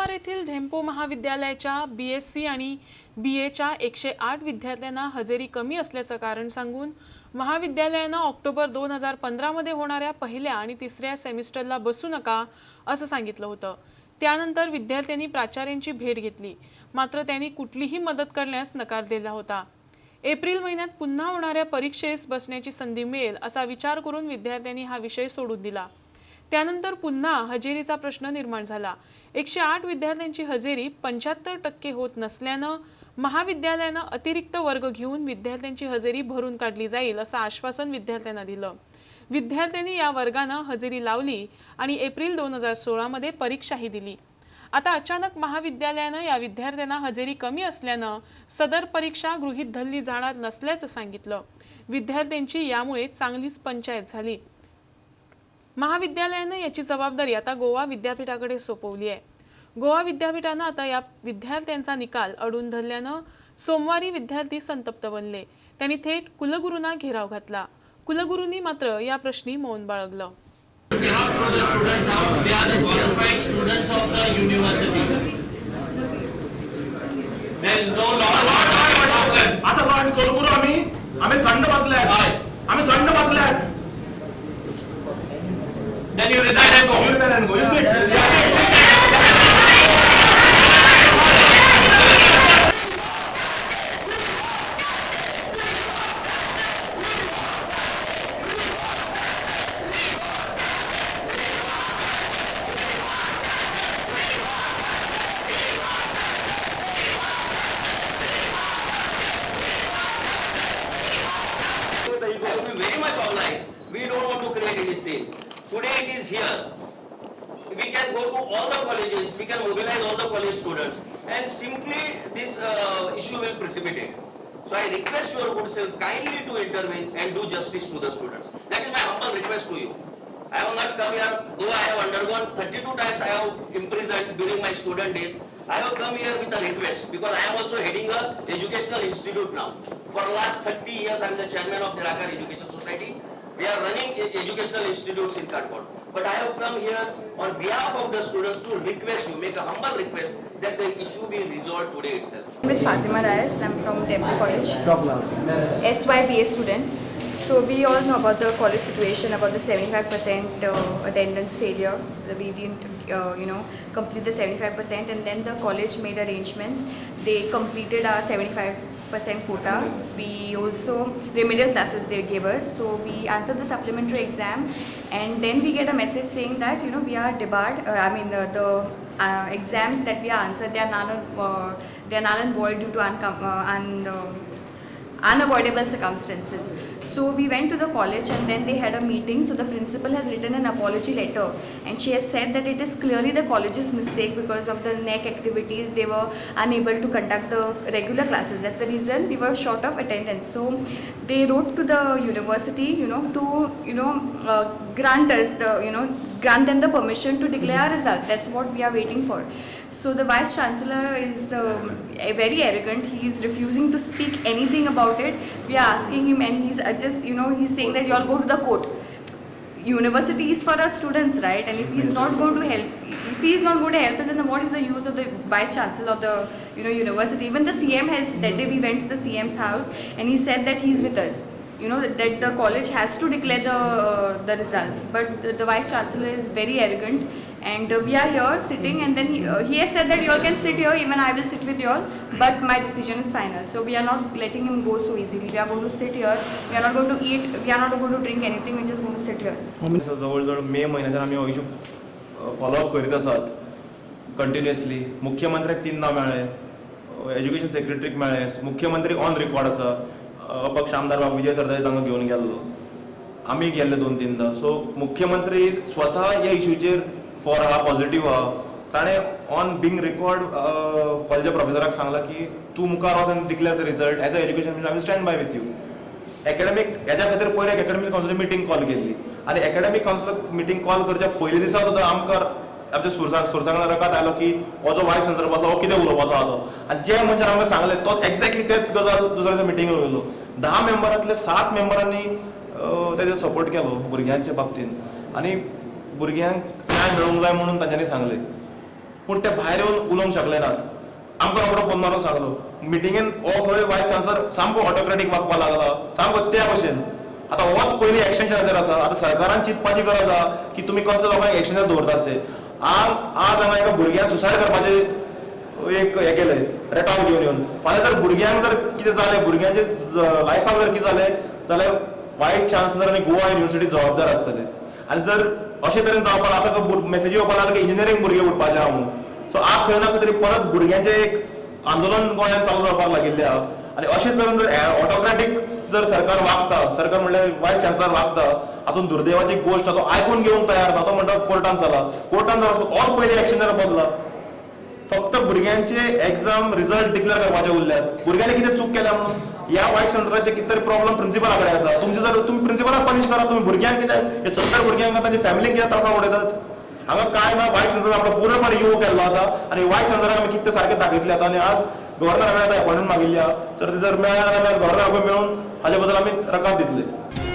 कुंभारवार येथील धेम्पो महाविद्यालयाच्या बी S C आणि बी एच्या एकशे आठ विद्यार्थ्यांना हजेरी कमी असल्याचं कारण सांगून महाविद्यालयानं ऑक्टोबर दोन हजार पंधरामध्ये होणाऱ्या पहिल्या आणि तिसऱ्या सेमिस्टरला बसू नका असं सांगितलं होतं. त्यानंतर विद्यार्थ्यांनी प्राचार्यांची भेट घेतली. मात्र त्यांनी कुठलीही मदत करण्यास नकार दिला होता. एप्रिल महिन्यात पुन्हा होणाऱ्या परीक्षेस बसण्याची संधी मिळेल असा विचार करून विद्यार्थ्यांनी हा विषय सोडून दिला. त्यानंतर पुन्हा हजेरीचा प्रश्न निर्माण झाला. एकशे आठ विद्यार्थ्यांची हजेरी पंच्याहत्तर टक्के होत नसल्यानं महाविद्यालयानं अतिरिक्त वर्ग घेऊन विद्यार्थ्यांची हजेरी भरून काढली जाईल असं आश्वासन विद्यार्थ्यांना दिलं. विद्यार्थ्यांनी या वर्गानं हजेरी लावली आणि एप्रिल दोन हजार सोळामध्ये परीक्षाही दिली. आता अचानक महाविद्यालयानं या विद्यार्थ्यांना हजेरी कमी असल्यानं सदर परीक्षा गृहीत धरली जाणार नसल्याचं सांगितलं. विद्यार्थ्यांची यामुळे चांगलीच पंचायत झाली. महाविद्यालयानं याची जबाबदारी आता गोवा विद्यापीठाकडे सोपवली आहे. गोवा विद्यापीठानं आता या विद्यार्थ्यांचा निकाल अडून धरल्यानं सोमवारी विद्यार्थी संतप्त बनले. त्यांनी थेट कुलगुरूंना घेराव घातला. कुलगुरूंनी मात्र या प्रश्नी मौन बाळगलं. आम्ही थंड बसले आहेत. आम्ही थंड बसले आहेत. Then you resign and go. You resign and go. You sit. Will be very much. We don't want to create any scene. Today it is here. We can go to all the colleges, we can mobilize all the college students and simply this uh, issue will precipitate. So I request your good self kindly to intervene and do justice to the students. That is my humble request to you. I have not come here, though I have undergone 32 times I have imprisoned during my student days. I have come here with a request because I am also heading a educational institute now. For the last 30 years I am the chairman of Nirakar Education Society. We are running educational institutes in Kadkot. But I have come here on behalf of the students to request you, make a humble request that the issue be resolved today itself. Miss Fatima Reyes, I'm from Temple College. SYBA student. So we all know about the college situation, about the 75% uh, attendance failure. that We didn't, uh, you know, complete the 75% and then the college made arrangements. They completed our 75% quota. We also, remedial classes they gave us. So we answered the supplementary exam and then we get a message saying that, you know, we are debarred. Uh, I mean, uh, the uh, exams that we are answered, they are null, uh, they are null and void due to uncom- un- uh, unavoidable circumstances. So we went to the college and then they had a meeting. So the principal has written an apology letter and she has said that it is clearly the college's mistake because of the NEC activities. They were unable to conduct the regular classes. That's the reason we were short of attendance. So they wrote to the university, you know, to you know uh, grant us the you know grant them the permission to declare a result. That's what we are waiting for. So the vice chancellor is a- very arrogant. He is refusing to speak anything about it. We are asking him, and he's uh, just you know he's saying that you all go to the court. University is for our students, right? And if he's not going to help, if he's not going to help then what is the use of the vice chancellor of the you know university? Even the CM has that day we went to the CM's house, and he said that he's with us. You know that, that the college has to declare the uh, the results, but the, the vice chancellor is very arrogant and uh, we are here sitting and then he, uh, he has said that you all can sit here even i will sit with you all but my decision is final so we are not letting him go so easily we are going to sit here we are not going to eat we are not going to drink anything we're just going to sit here जवळजवळ मे महिन्याच्यान आमी हो issue follow up करीत आसात continuously मुख्यमंत्र्याक तीनदा मेळ्ळे education सेक्रेटरीक मेळ्ळे मुख्यमंत्री on record आसा अपक्ष आमदार बाबू विजय सरदेसाय तांकां घेवन गेल्लो आमी गेल्ले दोन तीनदा सो मुख्यमंत्री स्वता ह्या इशूचेर फॉर आहा पॉझिटिव्ह आहा. ताणें ऑन बिंग रेकॉर्ड कॉलेजा प्रोफेसराक सांगला की तूं मुखार वच आनी declare the result as a education minister I stand by with you academic ह्याच्या खातीर पयलीं एकेडमिक कावन्सिल मिटींग कॉल केल्ली. आनी एकेडमिक कावन्सिल मिटींग कॉल करच्या पयल्या दिसा सुद्दां आमकां आमच्या सुरसांग सुरसांगणाराकात आयलो की हो जो वायस चान्सलर बसला हो कितें उलोवपाचो आहा तो. आनी जे म्हणजे मनशान आमकां सांगलें तो एक्झॅक्टली तेच गजाल दुसऱ्या दिसा मिटींग उलयलो धा मेंबरांतले सात मेंबरांनी तेजो सपोर्ट केलो भुरग्यांच्या बाबतींत. आनी भुरग्यांक न्याय मेळूंक जाय म्हणून तांच्यांनी सांगलें. पूण ते भायर येवन उलोवंक शकले नात. आमकां रोकडो फोन मारून सांगलो. मिटिंगेन हो खंय वायस चान्सलर सामको ऑटोक्रेटीक वागपाक लागला. सामको त्या भशेन आतां होच पयली एक्सटेन्शनाचेर आसा. आतां सरकारान चिंतपाची गरज आसा की तुमी कसले लोकांक एक्सटेन्शन दवरतात ते. आज आज हांगा एका भुरग्यांक सुसायड करपाचे एक हे केलें रेटाव घेवन येवन फाल्यां जर भुरग्यांक जर कितें जालें भुरग्यांचे लायफाक जर कितें जालें जाल्यार वायस चान्सलर आनी गोवा युनिवर्सिटी जबाबदार आसतले आनी जर अशे तरेन जावपाक आतां मेसेजी येवपाक लागला की इंजिनियरींग भुरगे उठपाचे आहा म्हणून सो आज खंय ना खंय तरी परत भुरग्यांचे एक आंदोलन गोंयांत चालू जावपाक लागिल्लें आहा आनी अशें तरेन जर ऑटोक्रॅटीक जर सरकार वागता सरकार म्हणल्यार वायस चान्सलर वागता हातून दुर्दैवाची गोश्ट तो आयकून घेवंक तयार ना तो म्हणटा कोर्टान चला. कोर्टान जर होच पयली एक्शन जर बदला फक्त भुरग्यांचे एक्झाम रिझल्ट डिक्लेअर करपाचे उरल्यात भुरग्यांनी कितें चूक केल्या म्हणून? या वायस चान्सलराचे कितें तरी प्रॉब्लेम प्रिन्सिपला कडेन आसा तुमचे जर तुम्ही प्रिन्सिपलाक पनिश करा तुम्ही भुरग्यांक कितें? हे सत्तर भुरग्यांक तांच्या फॅमिलीक कितें त्रासां उडयतात हांगा काय ना वायस चान्सलर आपलो पूर्णपणे युव केल्लो आसा आनी वायस चान्सलराक आमी कितें सारकें दाखयतले आतां. आनी आज गव्हर्नरा कडेन अपॉइंटमेंट मागिल्ली आहा जर जर मेळ्ळें जाल्यार गव्हर्नरा मेळून हाचे बद्दल आमी रकाद दितले.